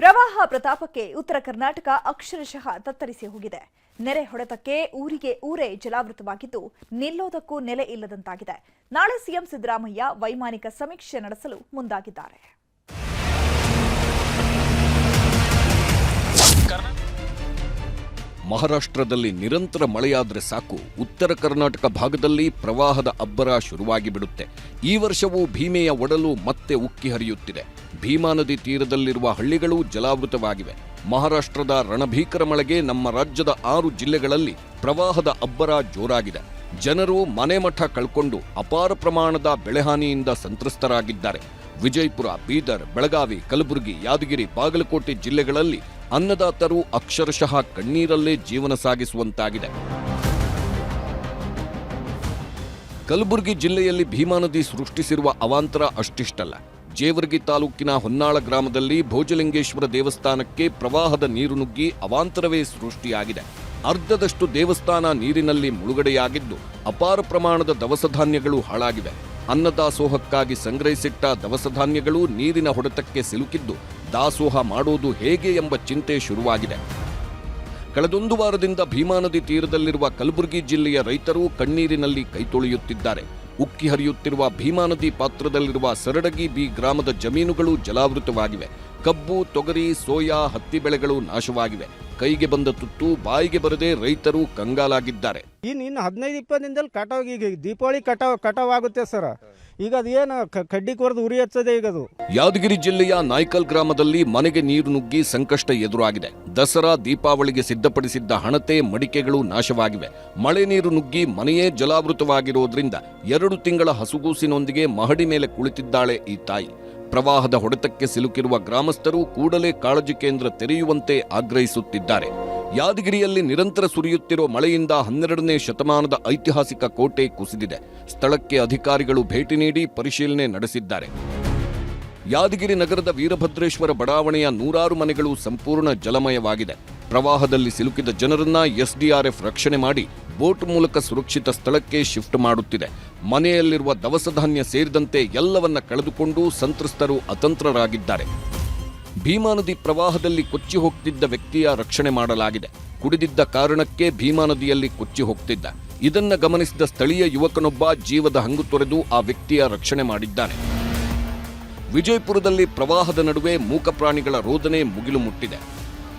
ಪ್ರವಾಹ ಪ್ರತಾಪಕ್ಕೆ ಉತ್ತರ ಕರ್ನಾಟಕ ಅಕ್ಷರಶಃ ತತ್ತರಿಸಿ ಹೋಗಿದೆ. ನೆರೆ ಹೊಡೆತಕ್ಕೆ ಊರಿಗೆ ಊರೇ ಜಲಾವೃತವಾಗಿದ್ದು ನಿಲ್ಲೋದಕ್ಕೂ ನೆಲೆ ಇಲ್ಲದಂತಾಗಿದೆ. ನಾಳೆ ಸಿಎಂ ಸಿದ್ದರಾಮಯ್ಯ ವೈಮಾನಿಕ ಸಮೀಕ್ಷೆ ನಡೆಸಲು ಮುಂದಾಗಿದ್ದಾರೆ. ಮಹಾರಾಷ್ಟ್ರದಲ್ಲಿ ನಿರಂತರ ಮಳೆಯಾದರೆ ಸಾಕು. ಉತ್ತರ ಕರ್ನಾಟಕ ಭಾಗದಲ್ಲಿ ಪ್ರವಾಹದ ಅಬ್ಬರ ಶುರುವಾಗಿ ಬಿಡುತ್ತೆ ಈ ವರ್ಷವೂ ಭೀಮೆಯ ಒಡಲು ಮತ್ತೆ ಉಕ್ಕಿ ಹರಿಯುತ್ತಿದೆ. ಭೀಮಾ ನದಿ ತೀರದಲ್ಲಿರುವ ಹಳ್ಳಿಗಳು ಜಲಾವೃತವಾಗಿವೆ. ಮಹಾರಾಷ್ಟ್ರದ ರಣಭೀಕರ ಮಳೆಗೆ ನಮ್ಮ ರಾಜ್ಯದ ಆರು ಜಿಲ್ಲೆಗಳಲ್ಲಿ ಪ್ರವಾಹದ ಅಬ್ಬರ ಜೋರಾಗಿದೆ. ಜನರು ಮನೆಮಠ ಕಳ್ಕೊಂಡು ಅಪಾರ ಪ್ರಮಾಣದ ಬೆಳೆಹಾನಿಯಿಂದ ಸಂತ್ರಸ್ತರಾಗಿದ್ದಾರೆ. ವಿಜಯಪುರ, ಬೀದರ್, ಬೆಳಗಾವಿ, ಕಲಬುರಗಿ, ಯಾದಗಿರಿ, ಬಾಗಲಕೋಟೆ ಜಿಲ್ಲೆಗಳಲ್ಲಿ ಅನ್ನದಾತರು ಅಕ್ಷರಶಃ ಕಣ್ಣೀರಲ್ಲೇ ಜೀವನ ಸಾಗಿಸುವಂತಾಗಿದೆ. ಕಲಬುರಗಿ ಜಿಲ್ಲೆಯಲ್ಲಿ ಭೀಮಾ ನದಿ ಸೃಷ್ಟಿಸಿರುವ ಅವಾಂತರ ಅಷ್ಟಿಷ್ಟಲ್ಲ. ಜೇವರ್ಗಿ ತಾಲೂಕಿನ ಹೊನ್ನಾಳ ಗ್ರಾಮದಲ್ಲಿ ಭೋಜಲಿಂಗೇಶ್ವರ ದೇವಸ್ಥಾನಕ್ಕೆ ಪ್ರವಾಹದ ನೀರು ನುಗ್ಗಿ ಅವಾಂತರವೇ ಸೃಷ್ಟಿಯಾಗಿದೆ. ಅರ್ಧದಷ್ಟು ದೇವಸ್ಥಾನ ನೀರಿನಲ್ಲಿ ಮುಳುಗಡೆಯಾಗಿದ್ದು ಅಪಾರ ಪ್ರಮಾಣದ ದವಸಧಾನ್ಯಗಳು ಹಾಳಾಗಿವೆ. ಅನ್ನದಾಸೋಹಕ್ಕಾಗಿ ಸಂಗ್ರಹಿಸಿಟ್ಟ ದವಸಧಾನ್ಯಗಳು ನೀರಿನ ಹೊಡೆತಕ್ಕೆ ಸಿಲುಕಿದ್ದು ದಾಸೋಹ ಮಾಡೋದು ಹೇಗೆ ಎಂಬ ಚಿಂತೆ ಶುರುವಾಗಿದೆ. ಕಳೆದೊಂದು ವಾರದಿಂದ ಭೀಮಾ ನದಿ ತೀರದಲ್ಲಿರುವ ಕಲಬುರಗಿ ಜಿಲ್ಲೆಯ ರೈತರು ಕಣ್ಣೀರಿನಲ್ಲಿ ಕೈತೊಳೆಯುತ್ತಿದ್ದಾರೆ ಉಕ್ಕಿ ಹರಿಯುತ್ತಿರುವ ಭೀಮಾ ನದಿ ಪಾತ್ರದಲ್ಲಿರುವ ಸರಡಗಿ ಬಿ ಗ್ರಾಮದ ಜಮೀನುಗಳು ಜಲಾವೃತವಾಗಿವೆ. ಕಬ್ಬು, ತೊಗರಿ, ಸೋಯಾ, ಹತ್ತಿ ಬೆಳೆಗಳು ನಾಶವಾಗಿವೆ. ಕೈಗೆ ಬಂದ ತುತ್ತು ಬಾಯಿಗೆ ಬರದೆ ರೈತರು ಕಂಗಾಲಾಗಿದ್ದಾರೆ. ಇನ್ನು ಇನ್ನು ಹದಿನೈದು, ಇಪ್ಪತ್ತು ದಿನದಲ್ಲಿ ಕಟಾವ್, ಈಗ ದೀಪಾವಳಿ ಕಟಾವ್ ಕಟಾವ್ ಆಗುತ್ತೆ ಸರ್. ಈಗ ಅದೇನು ಕಡ್ಡಿ ಕೊರೆದು ಉರಿ ಹಚ್ಚದೆ ಈಗ ಅದು ಯಾದಗಿರಿ ಜಿಲ್ಲೆಯ ನಾಯ್ಕಲ್ ಗ್ರಾಮದಲ್ಲಿ ಮನೆಗೆ ನೀರು ನುಗ್ಗಿ ಸಂಕಷ್ಟ ಎದುರಾಗಿದೆ. ದಸರಾ, ದೀಪಾವಳಿಗೆ ಸಿದ್ಧಪಡಿಸಿದ್ದ ಹಣತೆ, ಮಡಿಕೆಗಳು ನಾಶವಾಗಿವೆ. ಮಳೆ ನೀರು ನುಗ್ಗಿ ಮನೆಯೇ ಜಲಾವೃತವಾಗಿರುವುದರಿಂದ ಎರಡು ತಿಂಗಳ ಹಸುಗೂಸಿನೊಂದಿಗೆ ಮಹಡಿ ಮೇಲೆ ಕುಳಿತಿದ್ದಾಳೆ ಈ ತಾಯಿ. ಪ್ರವಾಹದ ಹೊಡೆತಕ್ಕೆ ಸಿಲುಕಿರುವ ಗ್ರಾಮಸ್ಥರು ಕೂಡಲೇ ಕಾಳಜಿ ಕೇಂದ್ರ ತೆರೆಯುವಂತೆ ಆಗ್ರಹಿಸುತ್ತಿದ್ದಾರೆ. ಯಾದಗಿರಿಯಲ್ಲಿ ನಿರಂತರ ಸುರಿಯುತ್ತಿರುವ ಮಳೆಯಿಂದ ಹನ್ನೆರಡನೇ ಶತಮಾನದ ಐತಿಹಾಸಿಕ ಕೋಟೆ ಕುಸಿದಿದೆ. ಸ್ಥಳಕ್ಕೆ ಅಧಿಕಾರಿಗಳು ಭೇಟಿ ನೀಡಿ ಪರಿಶೀಲನೆ ನಡೆಸಿದ್ದಾರೆ. ಯಾದಗಿರಿ ನಗರದ ವೀರಭದ್ರೇಶ್ವರ ಬಡಾವಣೆಯ ನೂರಾರು ಮನೆಗಳು ಸಂಪೂರ್ಣ ಜಲಮಯವಾಗಿದೆ. ಪ್ರವಾಹದಲ್ಲಿ ಸಿಲುಕಿದ ಜನರನ್ನ ಎಸ್ಡಿಆರ್ಎಫ್ ರಕ್ಷಣೆ ಮಾಡಿ ಬೋಟ್ ಮೂಲಕ ಸುರಕ್ಷಿತ ಸ್ಥಳಕ್ಕೆ ಶಿಫ್ಟ್ ಮಾಡುತ್ತಿದೆ. ಮನೆಯಲ್ಲಿರುವ ದವಸ ಧಾನ್ಯ ಸೇರಿದಂತೆ ಎಲ್ಲವನ್ನ ಕಳೆದುಕೊಂಡು ಸಂತ್ರಸ್ತರು ಅತಂತ್ರರಾಗಿದ್ದಾರೆ. ಭೀಮಾ ನದಿ ಪ್ರವಾಹದಲ್ಲಿ ಕೊಚ್ಚಿ ಹೋಗ್ತಿದ್ದ ವ್ಯಕ್ತಿಯ ರಕ್ಷಣೆ ಮಾಡಲಾಗಿದೆ. ಕುಡಿದಿದ್ದ ಕಾರಣಕ್ಕೆ ಭೀಮಾ ನದಿಯಲ್ಲಿ ಕೊಚ್ಚಿ ಹೋಗ್ತಿದ್ದ. ಇದನ್ನ ಗಮನಿಸಿದ ಸ್ಥಳೀಯ ಯುವಕನೊಬ್ಬ ಜೀವದ ಹಂಗು ತೊರೆದು ಆ ವ್ಯಕ್ತಿಯ ರಕ್ಷಣೆ ಮಾಡಿದ್ದಾನೆ. ವಿಜಯಪುರದಲ್ಲಿ ಪ್ರವಾಹದ ನಡುವೆ ಮೂಕ ಪ್ರಾಣಿಗಳ ರೋದನೆ ಮುಗಿಲು ಮುಟ್ಟಿದೆ.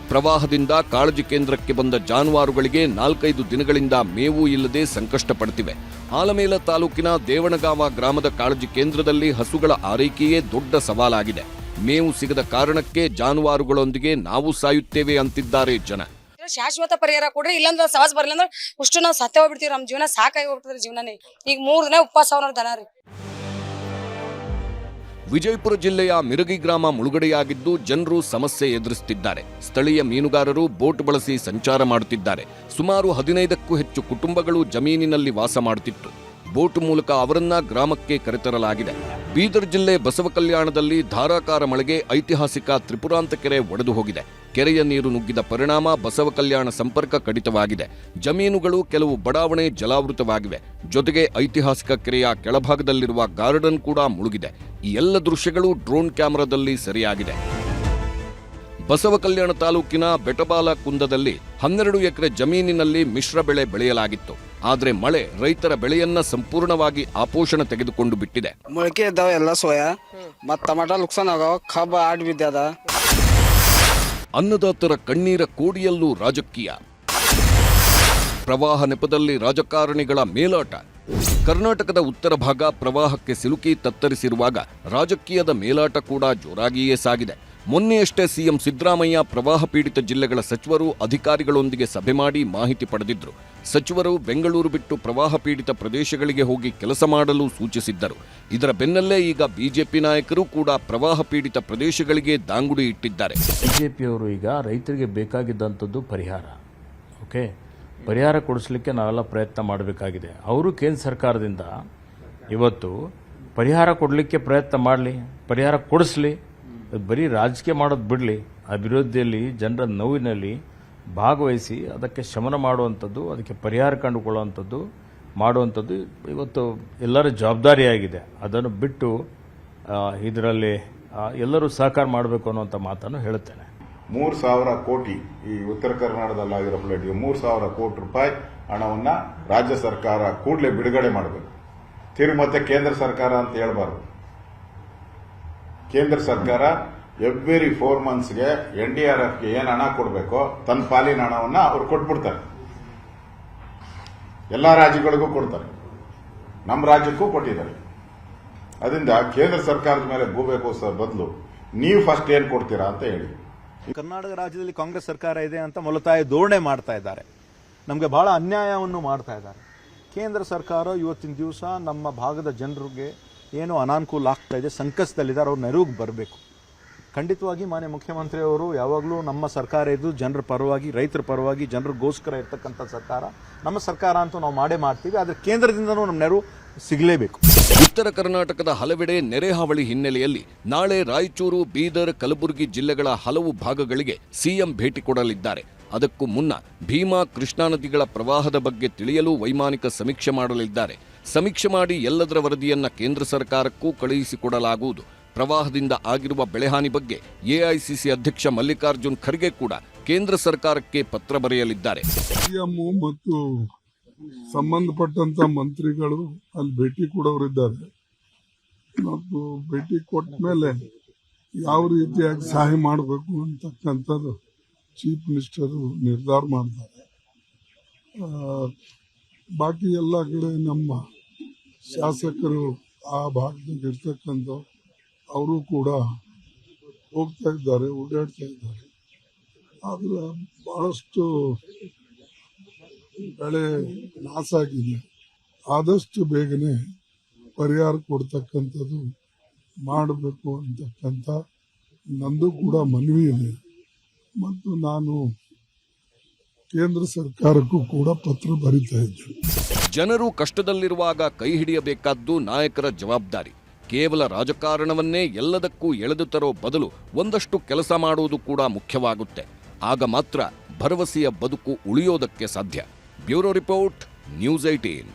ಪ್ರವಾಹದಿಂದ ಕಾಳಜಿ ಕೇಂದ್ರಕ್ಕೆ ಬಂದ ಜಾನುವಾರುಗಳಿಗೆ ನಾಲ್ಕೈದು ದಿನಗಳಿಂದ ಮೇವು ಇಲ್ಲದೆ ಸಂಕಷ್ಟ ಪಡ್ತಿವೆ ಆಲಮೇಲ ತಾಲೂಕಿನ ದೇವಣಗಾವ ಗ್ರಾಮದ ಕಾಳಜಿ ಕೇಂದ್ರದಲ್ಲಿ ಹಸುಗಳ ಆರೈಕೆಯೇ ದೊಡ್ಡ ಸವಾಲಾಗಿದೆ. ಮೇವು ಸಿಗದ ಕಾರಣಕ್ಕೆ ಜಾನುವಾರುಗಳೊಂದಿಗೆ ನಾವು ಸಾಯುತ್ತೇವೆ ಅಂತಿದ್ದಾರೆ ಜನ. ಶಾಶ್ವತ ಪರಿಹಾರ ಕೊಡ್ರಿ, ಇಲ್ಲಾಂದ್ರೆ ಸವಾಸ ಬರಲಿಲ್ಲ ಅಂದ್ರೆ ಅಷ್ಟು ನಾವು ಸತ್ಯ ಹೋಗ್ಬಿಡ್ತೀವಿ ನಮ್ಮ ಜೀವನ ಸಾಕಾಗಿ ಹೋಗ್ಬಿಡ್ತದೆ ಜೀವನನೇ. ಈಗ ಮೂರ್ ದಿನ ಉಪವಾಸ ಅವ್ರ ದನ ರೀ. ವಿಜಯಪುರ ಜಿಲ್ಲೆಯ ಮಿರಗಿ ಗ್ರಾಮ ಮುಳುಗಡೆಯಾಗಿದ್ದು ಜನರು ಸಮಸ್ಯೆ ಎದುರಿಸುತ್ತಿದ್ದಾರೆ ಸ್ಥಳೀಯ ಮೀನುಗಾರರು ಬೋಟ್ ಬಳಸಿ ಸಂಚಾರ ಮಾಡುತ್ತಿದ್ದಾರೆ. ಸುಮಾರು ಹದಿನೈದಕ್ಕೂ ಹೆಚ್ಚು ಕುಟುಂಬಗಳು ಜಮೀನಿನಲ್ಲಿ ವಾಸ ಮಾಡುತ್ತಿತ್ತು. ಬೋಟ್ ಮೂಲಕ ಅವರನ್ನ ಗ್ರಾಮಕ್ಕೆ ಕರೆತರಲಾಗಿದೆ. ಬೀದರ್ ಜಿಲ್ಲೆ ಬಸವ ಕಲ್ಯಾಣದಲ್ಲಿ ಧಾರಾಕಾರ ಮಳೆಗೆ ಐತಿಹಾಸಿಕ ತ್ರಿಪುರಾಂತ ಕೆರೆ ಒಡೆದು ಹೋಗಿದೆ. ಕೆರೆಯ ನೀರು ನುಗ್ಗಿದ ಪರಿಣಾಮ ಬಸವ ಕಲ್ಯಾಣ ಸಂಪರ್ಕ ಕಡಿತವಾಗಿದೆ. ಜಮೀನುಗಳು ಕೆಲವು ಬಡಾವಣೆ ಜಲಾವೃತವಾಗಿವೆ. ಜೊತೆಗೆ ಐತಿಹಾಸಿಕ ಕೆರೆಯ ಕೆಳಭಾಗದಲ್ಲಿರುವ ಗಾರ್ಡನ್ ಕೂಡ ಮುಳುಗಿದೆ. ಈ ಎಲ್ಲ ದೃಶ್ಯಗಳು ಡ್ರೋನ್ ಕ್ಯಾಮೆರಾದಲ್ಲಿ ಸೆರೆಯಾಗಿದೆ. ಬಸವ ಕಲ್ಯಾಣ ತಾಲೂಕಿನ ಬೆಟಬಾಲ ಕುಂದದಲ್ಲಿ ಹನ್ನೆರಡು ಎಕರೆ ಜಮೀನಿನಲ್ಲಿ ಮಿಶ್ರ ಬೆಳೆ ಬೆಳೆಯಲಾಗಿತ್ತು. ಆದರೆ ಮಳೆ ರೈತರ ಬೆಳೆಯನ್ನ ಸಂಪೂರ್ಣವಾಗಿ ಆಪೋಷಣ ತೆಗೆದುಕೊಂಡು ಬಿಟ್ಟಿದೆ. ಮೊಳಕೆ ಇದ್ದಾವ ಎಲ್ಲ ಸೋಯಾ. ಮತ್ತ ಟಮಾಟ ಲುಕ್ಸನ್ ಆಗವ ಕಬ್ಬ ಆಡ್ ಬಿದ್ದದ ಅನ್ನದಾತರ ಕಣ್ಣೀರ ಕೋಡಿಯಲ್ಲೂ ರಾಜಕೀಯ. ಪ್ರವಾಹ ನೆಪದಲ್ಲಿ ರಾಜಕಾರಣಿಗಳ ಮೇಲಾಟ. ಕರ್ನಾಟಕದ ಉತ್ತರ ಭಾಗ ಪ್ರವಾಹಕ್ಕೆ ಸಿಲುಕಿ ತತ್ತರಿಸಿರುವಾಗ ರಾಜಕೀಯದ ಮೇಲಾಟ ಕೂಡ ಜೋರಾಗಿಯೇ ಸಾಗಿದೆ. ಮೊನ್ನೆಯಷ್ಟೇ ಸಿಎಂ ಸಿದ್ದರಾಮಯ್ಯ ಪ್ರವಾಹ ಪೀಡಿತ ಜಿಲ್ಲೆಗಳ ಸಚಿವರು ಅಧಿಕಾರಿಗಳೊಂದಿಗೆ ಸಭೆ ಮಾಡಿ ಮಾಹಿತಿ ಪಡೆದಿದ್ದರು ಸಚಿವರು ಬೆಂಗಳೂರು ಬಿಟ್ಟು ಪ್ರವಾಹ ಪೀಡಿತ ಪ್ರದೇಶಗಳಿಗೆ ಹೋಗಿ ಕೆಲಸ ಮಾಡಲು ಸೂಚಿಸಿದ್ದರು. ಇದರ ಬೆನ್ನಲ್ಲೇ ಈಗ ಬಿಜೆಪಿ ನಾಯಕರು ಕೂಡ ಪ್ರವಾಹ ಪೀಡಿತ ಪ್ರದೇಶಗಳಿಗೆ ದಾಂಗುಡಿ ಇಟ್ಟಿದ್ದಾರೆ. ಬಿಜೆಪಿಯವರು ಈಗ ರೈತರಿಗೆ ಬೇಕಾಗಿದ್ದಂಥದ್ದು ಪರಿಹಾರ. ಓಕೆ? ಪರಿಹಾರ ಕೊಡಿಸ್ಲಿಕ್ಕೆ ನಾವೆಲ್ಲ ಪ್ರಯತ್ನ ಮಾಡಬೇಕಾಗಿದೆ. ಅವರು ಕೇಂದ್ರ ಸರ್ಕಾರದಿಂದ ಇವತ್ತು ಪರಿಹಾರ ಕೊಡಲಿಕ್ಕೆ ಪ್ರಯತ್ನ ಮಾಡಲಿ, ಪರಿಹಾರ ಕೊಡಿಸ್ಲಿ. ಬರೀ ರಾಜಕೀಯ ಮಾಡೋದು ಬಿಡಲಿ. ಅಭಿವೃದ್ಧಿಯಲ್ಲಿ, ಜನರ ನೋವಿನಲ್ಲಿ ಭಾಗವಹಿಸಿ ಅದಕ್ಕೆ ಶಮನ ಮಾಡುವಂಥದ್ದು, ಅದಕ್ಕೆ ಪರಿಹಾರ ಕಂಡುಕೊಳ್ಳುವಂಥದ್ದು, ಮಾಡುವಂಥದ್ದು ಇವತ್ತು ಎಲ್ಲರ ಜವಾಬ್ದಾರಿಯಾಗಿದೆ. ಅದನ್ನು ಬಿಟ್ಟು ಇದರಲ್ಲಿ ಎಲ್ಲರೂ ಸಹಕಾರ ಮಾಡಬೇಕು ಅನ್ನುವಂಥ ಮಾತನ್ನು ಹೇಳುತ್ತೇನೆ. ಮೂರು ಸಾವಿರ ಕೋಟಿ ಈ ಉತ್ತರ ಕರ್ನಾಟಕದಲ್ಲಾಗಿರೋ ಫ್ಲಡ್ಗೆ ಮೂರು ಸಾವಿರ ಕೋಟಿ ರೂಪಾಯಿ ಹಣವನ್ನು ರಾಜ್ಯ ಸರ್ಕಾರ ಕೂಡಲೇ ಬಿಡುಗಡೆ ಮಾಡಬೇಕು. ತಿರುಗಿ ಮತ್ತೆ ಕೇಂದ್ರ ಸರ್ಕಾರ ಅಂತ ಹೇಳ್ಬಾರ್ದು. ಕೇಂದ್ರ ಸರ್ಕಾರ ಎವ್ರಿ ಫೋರ್ ಮಂತ್ಸ್ಗೆ ಎನ್ ಡಿ ಆರ್ ಎಫ್ಗೆ ಏನು ಹಣ ಕೊಡಬೇಕೋ ತನ್ನ ಪಾಲಿನ ಹಣವನ್ನ ಅವ್ರು ಕೊಟ್ಬಿಡ್ತಾರೆ. ಎಲ್ಲಾ ರಾಜ್ಯಗಳಿಗೂ ಕೊಡ್ತಾರೆ. ನಮ್ಮ ರಾಜ್ಯಕ್ಕೂ ಕೊಟ್ಟಿದ್ದಾರೆ. ಅದರಿಂದ ಕೇಂದ್ರ ಸರ್ಕಾರದ ಮೇಲೆ ಭೂಬೇಕು ಸರ್ ಬದಲು ನೀವು ಫಸ್ಟ್ ಏನು ಕೊಡ್ತೀರಾ ಅಂತ ಹೇಳಿ. ಕರ್ನಾಟಕ ರಾಜ್ಯದಲ್ಲಿ ಕಾಂಗ್ರೆಸ್ ಸರ್ಕಾರ ಇದೆ ಅಂತ ಮೊಲತಾಯಿ ಧೋರಣೆ ಮಾಡ್ತಾ ಇದ್ದಾರೆ. ನಮಗೆ ಬಹಳ ಅನ್ಯಾಯವನ್ನು ಮಾಡ್ತಾ ಇದ್ದಾರೆ. ಕೇಂದ್ರ ಸರ್ಕಾರ ಇವತ್ತಿನ ದಿವಸ ನಮ್ಮ ಭಾಗದ ಜನರಿಗೆ ಏನು ಅನಾನುಕೂಲ ಆಗ್ತಾ ಇದೆ, ಸಂಕಷ್ಟದಲ್ಲಿದ್ದಾರೆ, ಅವ್ರ ನೆರವಿಗೆ ಬರಬೇಕು. ಖಂಡಿತವಾಗಿ ಮಾನ್ಯ ಮುಖ್ಯಮಂತ್ರಿಯವರು ಯಾವಾಗಲೂ ನಮ್ಮ ಸರ್ಕಾರ ಇದ್ದು ಜನರ ಪರವಾಗಿ, ರೈತರ ಪರವಾಗಿ, ಜನರಿಗೋಸ್ಕರ ಇರ್ತಕ್ಕಂಥ ಸರ್ಕಾರ. ನಮ್ಮ ಸರ್ಕಾರ ಅಂತೂ ನಾವು ಮಾಡೇ ಮಾಡ್ತೀವಿ, ಆದರೆ ಕೇಂದ್ರದಿಂದನೂ ನಮ್ಮ ನೆರವು ಸಿಗಲೇಬೇಕು. ಉತ್ತರ ಕರ್ನಾಟಕದ ಹಲವೆಡೆ ನೆರೆ ಹಾವಳಿ ಹಿನ್ನೆಲೆಯಲ್ಲಿ ನಾಳೆ ರಾಯಚೂರು, ಬೀದರ್, ಕಲಬುರಗಿ ಜಿಲ್ಲೆಗಳ ಹಲವು ಭಾಗಗಳಿಗೆ ಸಿಎಂ ಭೇಟಿ ಕೊಡಲಿದ್ದಾರೆ. ಅದಕ್ಕೂ ಮುನ್ನ ಭೀಮಾ ಕೃಷ್ಣಾ ನದಿಗಳ ಪ್ರವಾಹದ ಬಗ್ಗೆ ತಿಳಿಯಲು ವೈಮಾನಿಕ ಸಮೀಕ್ಷೆ ಮಾಡಲಿದ್ದಾರೆ. ಸಮೀಕ್ಷೆ ಮಾಡಿ ಎಲ್ಲದರ ವರದಿಯನ್ನ ಕೇಂದ್ರ ಸರ್ಕಾರಕ್ಕೂ ಕಳುಹಿಸಿಕೊಡಲಾಗುವುದು. ಪ್ರವಾಹದಿಂದ ಆಗಿರುವ ಬೆಳೆಹಾನಿ ಬಗ್ಗೆ ಎಐಸಿಸಿ ಅಧ್ಯಕ್ಷ ಮಲ್ಲಿಕಾರ್ಜುನ್ ಖರ್ಗೆ ಕೂಡ ಕೇಂದ್ರ ಸರ್ಕಾರಕ್ಕೆ ಪತ್ರ ಬರೆಯಲಿದ್ದಾರೆ. ಸಿಎಂ ಮತ್ತು ಸಂಬಂಧಪಟ್ಟಂತ ಮಂತ್ರಿಗಳು ಅಲ್ಲಿ ಭೇಟಿ ಕೊಡೋರಿದ್ದಾರೆ. ಮತ್ತು ಭೇಟಿ ಕೊಟ್ಟ ಮೇಲೆ ಯಾವ ರೀತಿಯಾಗಿ ಸಹಾಯ ಮಾಡಬೇಕು ಅಂತಕ್ಕಂಥದ್ದು ಚೀಫ್ ಮಿನಿಸ್ಟರ್ ನಿರ್ಧಾರ ಮಾಡ್ತಾರೆ. ಬಾಕಿ ಎಲ್ಲ ಕಡೆ ನಮ್ಮ ಶಾಸಕರು ಆ ಭಾಗದಲ್ಲಿ ಇರ್ತಕ್ಕಂಥ ಅವರು ಕೂಡ ಹೋಗ್ತಾ ಇದ್ದಾರೆ, ಓಡಾಡ್ತಾ ಇದ್ದಾರೆ. ಆದರೆ ಭಾಳಷ್ಟು ಬೆಳೆ ನಾಶ ಆಗಿದೆ. ಆದಷ್ಟು ಬೇಗನೆ ಪರಿಹಾರ ಕೊಡ್ತಕ್ಕಂಥದ್ದು ಮಾಡಬೇಕು ಅಂತಕ್ಕಂಥ ನಂದು ಕೂಡ ಮನವಿ ಇದೆ. ಮತ್ತು ನಾನು ಕೇಂದ್ರ ಸರ್ಕಾರಕ್ಕೂ ಕೂಡ ಪತ್ರ ಬರೀತಾ ಇದ್ದರು. ಜನರು ಕಷ್ಟದಲ್ಲಿರುವಾಗ ಕೈ ಹಿಡಿಯಬೇಕಾದ್ದು ನಾಯಕರ ಜವಾಬ್ದಾರಿ. ಕೇವಲ ರಾಜಕಾರಣವನ್ನೇ ಎಲ್ಲದಕ್ಕೂ ಎಳೆದು ತರೋ ಬದಲು ಒಂದಷ್ಟು ಕೆಲಸ ಮಾಡುವುದು ಕೂಡ ಮುಖ್ಯವಾಗುತ್ತೆ. ಆಗ ಮಾತ್ರ ಭರವಸೆಯ ಬದುಕು ಉಳಿಯೋದಕ್ಕೆ ಸಾಧ್ಯ. ಬ್ಯೂರೋ ರಿಪೋರ್ಟ್ ನ್ಯೂಸ್ ಐಟೀನ್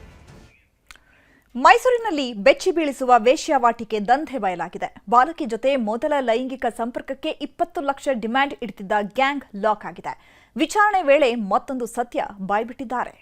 ಮೈಸೂರಿನಲ್ಲಿ ಬೆಚ್ಚಿ ಬೀಳಿಸುವ ವೇಶ್ಯಾವಾಟಿಕೆ ದಂಧೆ ಬಯಲಾಗಿದೆ. ಬಾಲಕಿ ಜೊತೆ ಮೊದಲ ಲೈಂಗಿಕ ಸಂಪರ್ಕಕ್ಕೆ ಇಪ್ಪತ್ತು ಲಕ್ಷ ಡಿಮ್ಯಾಂಡ್ ಇಡ್ತಿದ್ದ ಗ್ಯಾಂಗ್ ಲಾಕ್ ಆಗಿದೆ. ವಿಚಾರಣೆ ವೇಳೆ ಮತ್ತೊಂದು ಸತ್ಯ ಬಾಯ್ಬಿಟ್ಟಿದ್ದಾರೆ.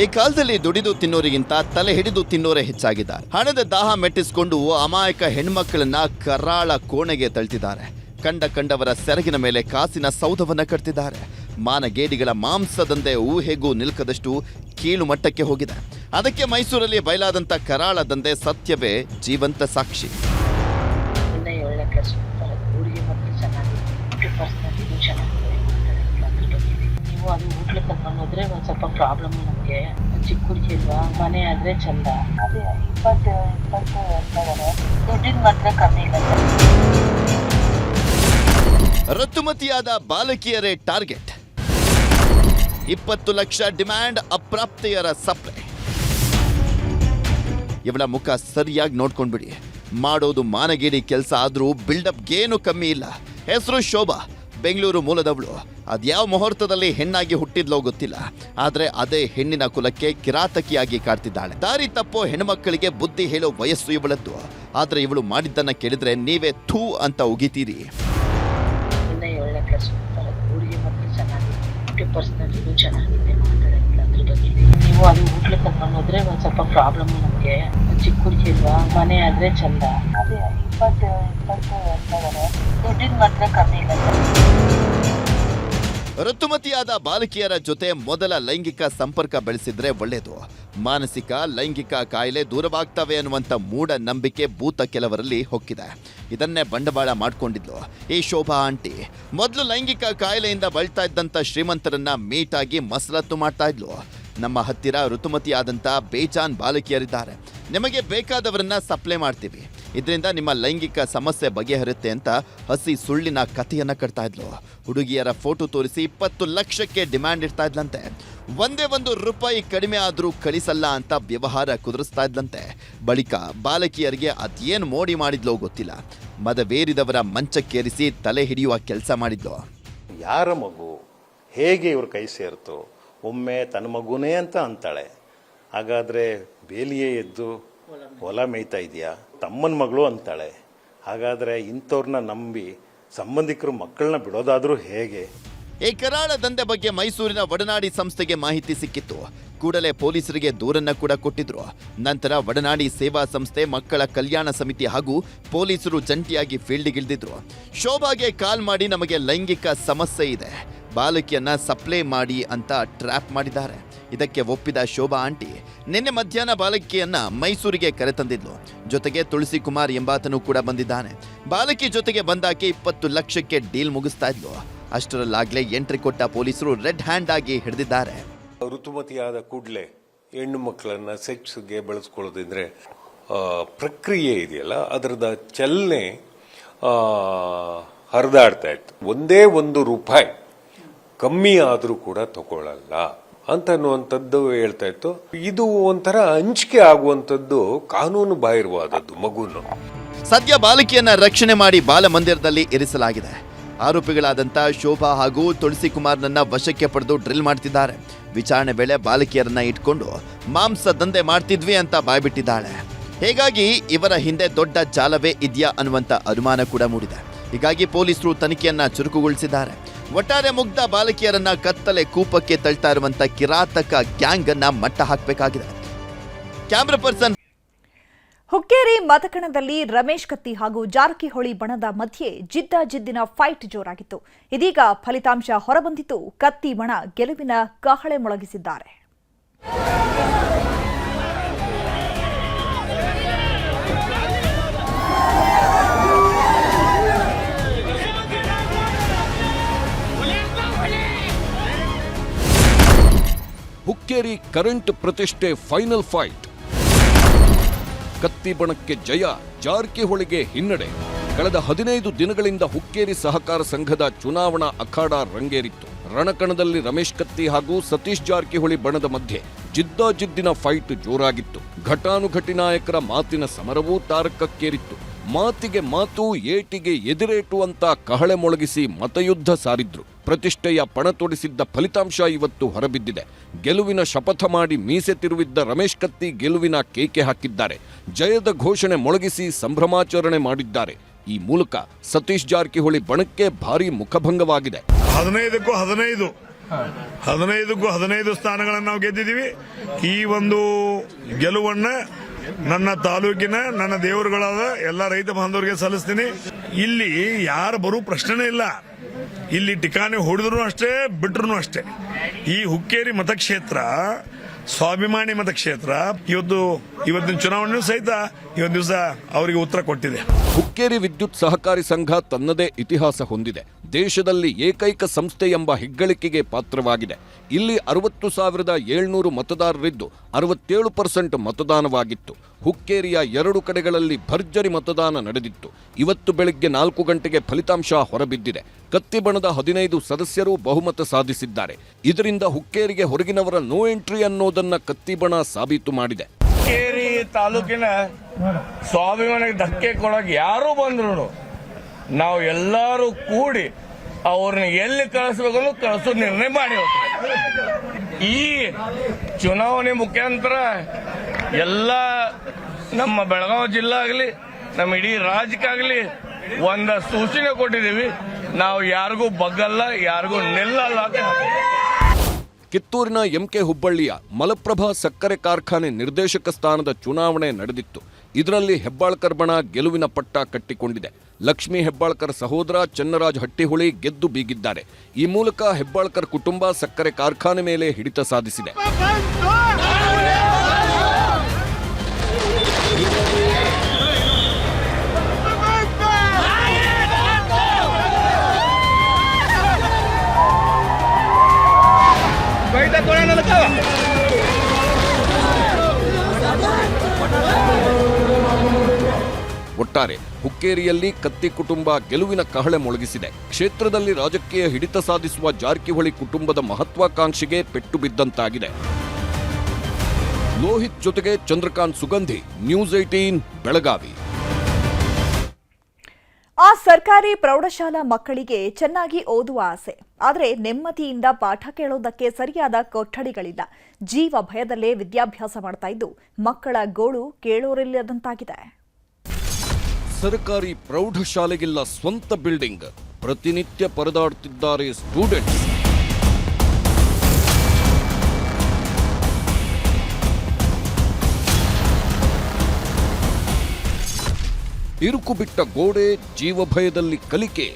ಈ ಕಾಲದಲ್ಲಿ ದುಡಿದು ತಿನ್ನೋರಿಗಿಂತ ತಲೆ ಹಿಡಿದು ತಿನ್ನೋರೇ ಹೆಚ್ಚಾಗಿದ್ದಾರೆ. ಹಣದ ದಾಹ ಮೆಟ್ಟಿಸಿಕೊಂಡು ಅಮಾಯಕ ಹೆಣ್ಮಕ್ಕಳನ್ನ ಕರಾಳ ಕೋಣೆಗೆ ತಳ್ತಿದ್ದಾರೆ. ಕಂಡ ಕಂಡವರ ಸೆರಗಿನ ಮೇಲೆ ಕಾಸಿನ ಸೌಧವನ್ನ ಕಟ್ತಿದ್ದಾರೆ. ಮಾನಗೇಡಿಗಳ ಮಾಂಸದಂತೆ ಊಹೆಗೂ ನಿಲ್ಕದಷ್ಟು ಕೀಳು ಮಟ್ಟಕ್ಕೆ ಹೋಗಿದೆ. ಅದಕ್ಕೆ ಮೈಸೂರಲ್ಲಿ ಬಯಲಾದಂತ ಕರಾಳ ದಂಧೆ ಸತ್ಯವೇ ಜೀವಂತ ಸಾಕ್ಷಿ. ಅದು ಹೋಟ್ಲಿಗೆ ಕರ್ಕೊಂಡು ಹೋದ್ರೆ ಒಂದು ಸ್ವಲ್ಪ ಪ್ರಾಬ್ಲಮ್ ನಮಗೆ. ಚಿಕ್ಕ ಹುಡುಗಿ ಅಲ್ವಾ ಮನೆ ಆದ್ರೆ ಚಂದ. ಅದೇ ಇಪ್ಪತ್ತು ಇಪ್ಪತ್ತು ಹೇಳ್ತಾರೆ. ದುಡ್ಡಿನ ಮಾತ್ರ ಕಮ್ಮಿ ಇಲ್ಲ ಋತುಮತಿಯಾದ ಬಾಲಕಿಯರೇ ಟಾರ್ಗೆಟ್. ಇಪ್ಪತ್ತು ಲಕ್ಷ ಡಿಮ್ಯಾಂಡ್ ಅಪ್ರಾಪ್ತೆಯರ ಸಪ್ಲೈ. ಇವಳ ಮುಖ ಸರಿಯಾಗಿ ನೋಡ್ಕೊಂಡ್ಬಿಡಿ. ಮಾಡೋದು ಮಾನಗೇಡಿ ಕೆಲಸ ಆದ್ರೂ ಬಿಲ್ಡಪ್ಗೇನು ಕಮ್ಮಿ ಇಲ್ಲ. ಹೆಸರು ಶೋಭಾ, ಬೆಂಗಳೂರು ಮೂಲದವಳು. ಅದ್ಯಾವ ಮುಹೂರ್ತದಲ್ಲಿ ಹೆಣ್ಣಾಗಿ ಹುಟ್ಟಿದ್ಲೋ ಗೊತ್ತಿಲ್ಲ. ಆದರೆ ಅದೇ ಹೆಣ್ಣಿನ ಕುಲಕ್ಕೆ ಕಿರಾತಕಿಯಾಗಿ ಕಾಡ್ತಿದ್ದಾಳೆ. ದಾರಿ ತಪ್ಪೋ ಹೆಣ್ಮಕ್ಕಳಿಗೆ ಬುದ್ಧಿ ಹೇಳೋ ವಯಸ್ಸು ಇವಳದ್ದು. ಆದರೆ ಇವಳು ಮಾಡಿದ್ದನ್ನು ಕೇಳಿದ್ರೆ ನೀವೇ ಥೂ ಅಂತ ಉಗಿತೀರಿ. ನೀವು ಅದು ಹೋಟ್ಲಿಗೆ ಕರ್ಕೊಂಡು ಹೋದ್ರೆ ಒಂದು ಸ್ವಲ್ಪ ಪ್ರಾಬ್ಲಮ್ ನಮಗೆ. ಚಿಕ್ಕ ಹುಡುಗಿಲ್ವಾ ಮನೆ ಆದ್ರೆ ಚಂದ. ಅದೇ ಇಪ್ಪತ್ತು ಇಪ್ಪತ್ತು ದುಡ್ಡಿನ ಮಾತ್ರ ಕಮ್ಮಿ ಇಲ್ಲ. ಋತುಮತಿಯಾದ ಬಾಲಕಿಯರ ಜೊತೆ ಮೊದಲ ಲೈಂಗಿಕ ಸಂಪರ್ಕ ಬೆಳೆಸಿದ್ರೆ ಒಳ್ಳೆಯದು ಮಾನಸಿಕ ಲೈಂಗಿಕ ಕಾಯಿಲೆ ದೂರವಾಗ್ತವೆ ಅನ್ನುವಂಥ ಮೂಢ ನಂಬಿಕೆ ಭೂತ ಕೆಲವರಲ್ಲಿ ಹೊಕ್ಕಿದೆ. ಇದನ್ನೇ ಬಂಡವಾಳ ಮಾಡಿಕೊಂಡಿದ್ಲು. ಈ ಶೋಭಾ ಆಂಟಿ. ಮೊದಲು ಲೈಂಗಿಕ ಕಾಯಿಲೆಯಿಂದ ಬಳಲ್ತಾ ಇದ್ದಂಥ ಶ್ರೀಮಂತರನ್ನ ಮೀಟಾಗಿ ಮಸಲತ್ತು ಮಾಡ್ತಾ ಇದ್ಲು. ನಮ್ಮ ಹತ್ತಿರ ಋತುಮತಿಯಾದಂಥ ಬೇಜಾನ್ ಬಾಲಕಿಯರಿದ್ದಾರೆ. ನಿಮಗೆ ಬೇಕಾದವರನ್ನ ಸಪ್ಲೈ ಮಾಡ್ತೀವಿ. ಇದರಿಂದ ನಿಮ್ಮ ಲೈಂಗಿಕ ಸಮಸ್ಯೆ ಬಗೆಹರುತ್ತೆ ಅಂತ ಹಸಿ ಸುಳ್ಳಿನ ಕಥೆಯನ್ನ ಕಟ್ತಾ ಇದ್ಲು. ಹುಡುಗಿಯರ ಫೋಟೋ ತೋರಿಸಿ ಇಪ್ಪತ್ತು ಲಕ್ಷಕ್ಕೆ ಡಿಮ್ಯಾಂಡ್ ಇಡ್ತಾ ಇದ್ಲಂತೆ. ಒಂದೇ ಒಂದು ರೂಪಾಯಿ ಕಡಿಮೆ ಆದರೂ ಕಳಿಸಲ್ಲ ಅಂತ ವ್ಯವಹಾರ ಕುದುರಿಸ್ತಾ ಇದ್ಲಂತೆ. ಬಳಿಕ ಬಾಲಕಿಯರಿಗೆ ಅದೇನು ಮೋಡಿ ಮಾಡಿದ್ಲೋ ಗೊತ್ತಿಲ್ಲ. ಮದವೇರಿದವರ ಮಂಚಕ್ಕೇರಿಸಿ ತಲೆ ಹಿಡಿಯುವ ಕೆಲಸ ಮಾಡಿದ್ಲು. ಯಾರ ಮಗು? ಹೇಗೆ ಇವ್ರ ಕೈ ಸೇರ್ತು? ಒಮ್ಮೆ ತನ್ನ ಮಗುನೇ ಅಂತ ಅಂತಾಳೆ. ಹಾಗಾದರೆ ಬೇಲಿಯೇ ಎದ್ದು ಹೊಲ ಮೇಯ್ತಾ ಇದೆಯಾ ತಮ್ಮನ ಮಗಳು ಅಂತಾಳೆ. ಹಾಗಾದರೆ ಇಂಥವ್ರನ್ನ ನಂಬಿ ಸಂಬಂಧಿಕರು ಮಕ್ಕಳನ್ನ ಬಿಡೋದಾದರೂ ಹೇಗೆ? ಈ ಕರಾಳ ದಂಧೆ ಬಗ್ಗೆ ಮೈಸೂರಿನ ಒಡನಾಡಿ ಸಂಸ್ಥೆಗೆ ಮಾಹಿತಿ ಸಿಕ್ಕಿತ್ತು. ಕೂಡಲೇ ಪೊಲೀಸರಿಗೆ ದೂರನ್ನ ಕೂಡ ಕೊಟ್ಟಿದ್ರು. ನಂತರ ಒಡನಾಡಿ ಸೇವಾ ಸಂಸ್ಥೆ, ಮಕ್ಕಳ ಕಲ್ಯಾಣ ಸಮಿತಿ ಹಾಗೂ ಪೊಲೀಸರು ಜಂಟಿಯಾಗಿ ಫೀಲ್ಡ್ಗಿಳಿದಿದ್ರು. ಶೋಭಾಗೆ ಕಾಲ್ ಮಾಡಿ ನಮಗೆ ಲೈಂಗಿಕ ಸಮಸ್ಯೆ ಇದೆ. ಬಾಲಕಿಯನ್ನ ಸಪ್ಲೈ ಮಾಡಿ ಅಂತ ಟ್ರ್ಯಾಪ್ ಮಾಡಿದ್ದಾರೆ. ಇದಕ್ಕೆ ಒಪ್ಪಿದ ಶೋಭಾ ಆಂಟಿ, ನಿನ್ನೆ ಮಧ್ಯಾಹ್ನ ಬಾಲಕಿಯನ್ನ ಮೈಸೂರಿಗೆ ಕರೆತಂದಿದ್ಲು ಜೊತೆಗೆ ತುಳಸಿ ಕುಮಾರ್ ಎಂಬಾತನು ಕೂಡ ಬಂದಿದ್ದಾನೆ. ಬಾಲಕಿ ಜೊತೆಗೆ ಬಂದಾಕೆ ಇಪ್ಪತ್ತು ಲಕ್ಷಕ್ಕೆ ಡೀಲ್ ಮುಗಿಸ್ತಾ ಇದ್ಲು. ಅಷ್ಟರಲ್ಲಾಗ್ಲೇ ಎಂಟ್ರಿ ಕೊಟ್ಟ ಪೊಲೀಸರು ರೆಡ್ ಹ್ಯಾಂಡ್ ಆಗಿ ಹಿಡಿದಿದ್ದಾರೆ. ಋತುಮತಿಯಾದ ಕೂಡಲೇ ಹೆಣ್ಣು ಮಕ್ಕಳನ್ನ ಸೆಕ್ಸ್ಗೆ ಬಳಸ್ಕೊಳ್ಳೋದಿದ್ರೆ ಪ್ರಕ್ರಿಯೆ ಇದೆಯಲ್ಲ, ಅದರದ ಚಲನೆ ಹರಿದಾಡ್ತಾ ಇತ್ತು. ಒಂದೇ ಒಂದು ರೂಪಾಯಿ ಕಮ್ಮಿ ಆದರೂ ಕೂಡ ತಗೊಳ್ಳಲ್ಲ ಅಂತ ಅನ್ನುವಂಥದ್ದು ಹೇಳ್ತಾ ಇತ್ತು. ಇದು ಒಂಥರ ಹಂಚಿಕೆ ಆಗುವಂಥದ್ದು ಕಾನೂನು ಬಾಹಿರವಾದದ್ದು, ಮಗುನು. ಸದ್ಯ ಬಾಲಕಿಯನ್ನ ರಕ್ಷಣೆ ಮಾಡಿ ಬಾಲಮಂದಿರದಲ್ಲಿ ಇರಿಸಲಾಗಿದೆ. ಆರೋಪಿಗಳಾದಂತ ಶೋಭಾ ಹಾಗೂ ತುಳಸಿ ಕುಮಾರ್ನನ್ನ ವಶಕ್ಕೆ ಪಡೆದು ಡ್ರಿಲ್ ಮಾಡ್ತಿದ್ದಾರೆ. ವಿಚಾರಣೆ ವೇಳೆ ಬಾಲಕಿಯರನ್ನ ಇಟ್ಕೊಂಡು ಮಾಂಸ ದಂಧೆ ಮಾಡ್ತಿದ್ವಿ ಅಂತ ಬಾಯ್ಬಿಟ್ಟಿದ್ದಾಳೆ. ಹೀಗಾಗಿ ಇವರ ಹಿಂದೆ ದೊಡ್ಡ ಜಾಲವೇ ಇದೆಯಾ ಅನ್ನುವಂತ ಅನುಮಾನ ಕೂಡ ಮೂಡಿದೆ. ಹೀಗಾಗಿ ಪೊಲೀಸರು ತನಿಖೆಯನ್ನ ಚುರುಕುಗೊಳಿಸಿದ್ದಾರೆ. ಒಟ್ಟಾರೆ ಮುಗ್ಧ ಬಾಲಕಿಯರನ್ನ ಕತ್ತಲೆ ಕೂಪಕ್ಕೆ ತಳ್ತಾ ಇರುವಂತ ಕಿರಾತಕ ಗ್ಯಾಂಗ್ ಅನ್ನ ಮಟ್ಟ ಹಾಕಬೇಕಾಗಿದೆ. ಕ್ಯಾಮ್ರಾ ಪರ್ಸನ್ ಹುಕ್ಕೇರಿ ಮತಕಣದಲ್ಲಿ ರಮೇಶ್ ಕತ್ತಿ ಹಾಗೂ ಜಾರಕಿಹೊಳಿ ಬಣದ ಮಧ್ಯೆ ಜಿದ್ದಾಜಿದ್ದಿನ ಫೈಟ್ ಜೋರಾಗಿತ್ತು. ಇದೀಗ ಫಲಿತಾಂಶ ಹೊರಬಂದಿತು ಕತ್ತಿ ಬಣ ಗೆಲುವಿನ ಕಹಳೆ ಮೊಳಗಿಸಿದ್ದಾರೆ. ಹುಕ್ಕೇರಿ ಕರೆಂಟ್ ಪ್ರತಿಷ್ಠೆ ಫೈನಲ್ ಫೈಟ್. ಕತ್ತಿ ಬಣಕ್ಕೆ ಜಯ, ಜಾರಕಿಹೊಳಿಗೆ ಹಿನ್ನಡೆ. ಕಳೆದ ಹದಿನೈದು ದಿನಗಳಿಂದ ಹುಕ್ಕೇರಿ ಸಹಕಾರ ಸಂಘದ ಚುನಾವಣಾ ಅಖಾಡ ರಂಗೇರಿತ್ತು. ರಣಕಣದಲ್ಲಿ ರಮೇಶ್ ಕತ್ತಿ ಹಾಗೂ ಸತೀಶ್ ಜಾರಕಿಹೊಳಿ ಬಣದ ಮಧ್ಯೆ ಜಿದ್ದಾಜಿದ್ದಿನ ಫೈಟ್ ಜೋರಾಗಿತ್ತು. ಘಟಾನುಘಟಿ ನಾಯಕರ ಮಾತಿನ ಸಮರವೂ ತಾರಕಕ್ಕೇರಿತ್ತು. ಮಾತಿಗೆ ಮಾತು, ಏಟಿಗೆ ಎದಿರೇಟು ಅಂತ ಕಹಳೆ ಮೊಳಗಿಸಿ ಮತಯುದ್ಧ ಸಾರಿದ್ರು. ಪ್ರತಿಷ್ಠೆಯ ಪಣ ತೊಡಿಸಿದ್ದ ಫಲಿತಾಂಶ ಇವತ್ತು ಹೊರಬಿದ್ದಿದೆ. ಗೆಲುವಿನ ಶಪಥ ಮಾಡಿ ಮೀಸೆ ತಿರುವಿದ್ದ ರಮೇಶ್ ಕತ್ತಿ ಗೆಲುವಿನ ಕೇಕೆ ಹಾಕಿದ್ದಾರೆ. ಜಯದ ಘೋಷಣೆ ಮೊಳಗಿಸಿ ಸಂಭ್ರಮಾಚರಣೆ ಮಾಡಿದ್ದಾರೆ. ಈ ಮೂಲಕ ಸತೀಶ್ ಜಾರಕಿಹೊಳಿ ಬಣಕ್ಕೆ ಭಾರಿ ಮುಖಭಂಗವಾಗಿದೆ. ಹದಿನೈದಕ್ಕೂ ಹದಿನೈದು. ಹದಿನೈದಕ್ಕೂ ಹದಿನೈದು ಸ್ಥಾನಗಳನ್ನು ನಾವು ಗೆದ್ದಿದ್ದೀವಿ. ಈ ಒಂದು ಗೆಲುವನ್ನ ನನ್ನ ತಾಲೂಕಿನ, ನನ್ನ ದೇವರುಗಳಾದ ಎಲ್ಲ ರೈತ ಬಾಂಧವರಿಗೆ ಸಲ್ಲಿಸ್ತೀನಿ. ಇಲ್ಲಿ ಯಾರು ಬರೋ ಪ್ರಶ್ನೆನೇ ಇಲ್ಲ. ಇಲ್ಲಿ ಟಿಕಾಣಿ ಹೊಡೆದ್ರು ಅಷ್ಟೇ ಬಿಟ್ರು ಅಷ್ಟೇ. ಈ ಹುಕ್ಕೇರಿ ಮತಕ್ಷೇತ್ರ, ಸ್ವಾಭಿಮಾನಿ ಮತಕ್ಷೇತ್ರ, ಇವತ್ತು, ಇವತ್ತಿನ ಚುನಾವಣೆಯೂ ಸಹಿತ ಇವತ್ತು ದಿವಸ ಅವರಿಗೆ ಉತ್ತರ ಕೊಟ್ಟಿದೆ. ಹುಕ್ಕೇರಿ ವಿದ್ಯುತ್ ಸಹಕಾರಿ ಸಂಘ ತನ್ನದೇ ಇತಿಹಾಸ ಹೊಂದಿದೆ. ದೇಶದಲ್ಲಿ ಏಕೈಕ ಸಂಸ್ಥೆ ಎಂಬ ಹೆಗ್ಗಳಿಕೆಗೆ ಪಾತ್ರವಾಗಿದೆ. ಇಲ್ಲಿ ಅರವತ್ತು ಸಾವಿರದ ಏಳ್ನೂರು ಮತದಾರರಿದ್ದು ಅರವತ್ತೇಳು ಪರ್ಸೆಂಟ್ ಮತದಾನವಾಗಿತ್ತು. ಹುಕ್ಕೇರಿಯ ಎರಡು ಕಡೆಗಳಲ್ಲಿ ಭರ್ಜರಿ ಮತದಾನ ನಡೆದಿತ್ತು. ಇವತ್ತು ಬೆಳಗ್ಗೆ ನಾಲ್ಕು ಗಂಟೆಗೆ ಫಲಿತಾಂಶ ಹೊರಬಿದ್ದಿದೆ. ಕತ್ತಿಬಣದ ಹದಿನೈದು ಸದಸ್ಯರು ಬಹುಮತ ಸಾಧಿಸಿದ್ದಾರೆ. ಇದರಿಂದ ಹುಕ್ಕೇರಿಗೆ ಹೊರಗಿನವರ ನೋ ಎಂಟ್ರಿ ಅನ್ನೋದನ್ನ ಕತ್ತಿಬಣ ಸಾಬೀತು ಮಾಡಿದೆ. ಹುಕ್ಕೇರಿ ತಾಲೂಕಿನ ಸ್ವಾಭಿಮಾನಕ್ಕೆ ಧಕ್ಕೆ ಕೊಡಕ್ ಯಾರು ಬಂದ್ರು ನಾವು ಎಲ್ಲರೂ ಕೂಡಿ ಅವ್ರನ್ನ ಎಲ್ಲಿ ಕಳಿಸ್ಬೇಕನ್ನು ಕಳಿಸೋ ನಿರ್ಣಯ ಮಾಡಿ. ಈ ಚುನಾವಣೆ ಮುಖಾಂತರ ಎಲ್ಲ ನಮ್ಮ ಬೆಳಗಾವಿ ಜಿಲ್ಲಾ ಆಗಲಿ, ನಮ್ಮ ಇಡೀ ರಾಜ್ಯಕ್ಕಾಗಲಿ ಒಂದ ಸೂಚನೆ ಕೊಟ್ಟಿದ್ದೀವಿ. ನಾವು ಯಾರಿಗೂ ಬಗ್ಗಲ್ಲ, ಯಾರಿಗೂ ನಿಲ್ಲಲ್ಲ ಅಂತ ಕಿತ್ತೂರಿನ ಎಂಕೆ ಹುಬ್ಬಳ್ಳಿಯ ಮಲಪ್ರಭಾ ಸಕ್ಕರೆ ಕಾರ್ಖಾನೆ ನಿರ್ದೇಶಕ ಸ್ಥಾನದ ಚುನಾವಣೆ ನಡೆದಿತ್ತು. ಇದರಲ್ಲಿ ಹೆಬ್ಬಾಳ್ಕರ್ ಬಣ ಗೆಲುವಿನ ಪಟ್ಟ ಕಟ್ಟಿಕೊಂಡಿದೆ. ಲಕ್ಷ್ಮೀ ಹೆಬ್ಬಾಳ್ಕರ್ ಸಹೋದರ ಚನ್ನರಾಜ್ ಹಟ್ಟಿಹುಳಿ ಗೆದ್ದು ಬೀಗಿದ್ದಾರೆ. ಈ ಮೂಲಕ ಹೆಬ್ಬಾಳ್ಕರ್ ಕುಟುಂಬ ಸಕ್ಕರೆ ಕಾರ್ಖಾನೆ ಮೇಲೆ ಹಿಡಿತ ಸಾಧಿಸಿದೆ. ಒಟ್ಟಾರೆ ಹುಕ್ಕೇರಿಯಲ್ಲಿ ಕತ್ತಿ ಕುಟುಂಬ ಗೆಲುವಿನ ಕಹಳೆ ಮೊಳಗಿಸಿದೆ. ಕ್ಷೇತ್ರದಲ್ಲಿ ರಾಜಕೀಯ ಹಿಡಿತ ಸಾಧಿಸುವ ಜಾರಕಿಹೊಳಿ ಕುಟುಂಬದ ಮಹತ್ವಾಕಾಂಕ್ಷೆಗೆ ಪೆಟ್ಟು ಬಿದ್ದಂತಾಗಿದೆ. ಲೋಹಿತ್ ಜೊತೆಗೆ ಚಂದ್ರಕಾಂತ್ ಸುಗಂಧಿ, ನ್ಯೂಸ್ ಏಟೀನ್ ಬೆಳಗಾವಿ. ಆ ಸರ್ಕಾರಿ ಪ್ರೌಢಶಾಲಾ ಮಕ್ಕಳಿಗೆ ಚೆನ್ನಾಗಿ ಓದುವ ಆಸೆ. ಆದರೆ ನೆಮ್ಮದಿಯಿಂದ ಪಾಠ ಕೇಳೋದಕ್ಕೆ ಸರಿಯಾದ ಕೊಠಡಿಗಳಿಲ್ಲ. ಜೀವ ಭಯದಲ್ಲೇ ವಿದ್ಯಾಭ್ಯಾಸ ಮಾಡ್ತಾ ಇದ್ದು, ಮಕ್ಕಳ ಗೋಳು ಕೇಳೋರಿಲ್ಲದಂತಾಗಿದೆ. ಸರ್ಕಾರಿ ಪ್ರೌಢಶಾಲೆಗಿಲ್ಲ ಸ್ವಂತ ಬಿಲ್ಡಿಂಗ್. ಪ್ರತಿನಿತ್ಯ ಪರದಾಡುತ್ತಿದ್ದಾರೆ ಸ್ಟೂಡೆಂಟ್ಸ್. ಇರುಕು ಬಿಟ್ಟ ಗೋಡೆ ಜೀವಭಯದಲ್ಲಿ ಕಲಿಕೆ,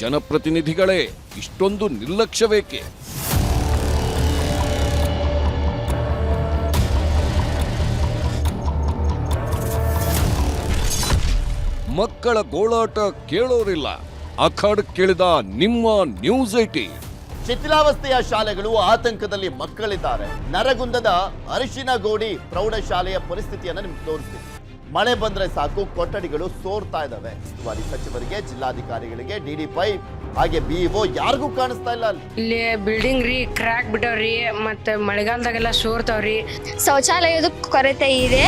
ಜನಪ್ರತಿನಿಧಿಗಳೇ, ಇಷ್ಟೊಂದು ನಿರ್ಲಕ್ಷ್ಯವೇಕೆ? ಮಕ್ಕಳ ಗೋಳಾಟ ಕೇಳೋರಿಲ್ಲ. ಅಖಾಡಕ್ಕಿಳಿದ ನಿಮ್ಮ ನ್ಯೂಸ್ ಐಟಿ. ಶಿಥಿಲಾವಸ್ಥೆಯ ಶಾಲೆಗಳು ಆತಂಕದಲ್ಲಿ ಮಕ್ಕಳಿದ್ದಾರೆ. ನರಗುಂದದ ಅರಿಶಿನಗೋಡಿ ಪ್ರೌಢಶಾಲೆಯ ಪರಿಸ್ಥಿತಿಯನ್ನು ನಿಮ್ಗೆ ತೋರಿಸ್ತೀನಿ. ಮಳೆ ಬಂದ್ರೆ ಸಾಕು ಕೊಠಡಿಗಳು ಸೋರ್ತಾ ಇದಾವೆ. ಉಸ್ತುವಾರಿ ಸಚಿವರಿಗೆ ಜಿಲ್ಲಾಧಿಕಾರಿಗಳಿಗೆ ಡಿಡಿ ಪೈ ಹಾಗೆ ಬಿಇಒ ಯಾರಿಗೂ ಕಾಣಿಸ್ತಾ ಇಲ್ಲ ಅಲ್ಲಿ. ಇಲ್ಲಿ ಬಿಲ್ಡಿಂಗ್ ರೀ ಕ್ರ್ಯಾಕ್ ಬಿಟ್ಟವ್ರಿ ಮತ್ತೆ ಮಳೆಗಾಲದಾಗೆಲ್ಲ ಸೋರ್ತಾವ್ರಿ. ಶೌಚಾಲಯದ ಕೊರತೆ ಇದೆ.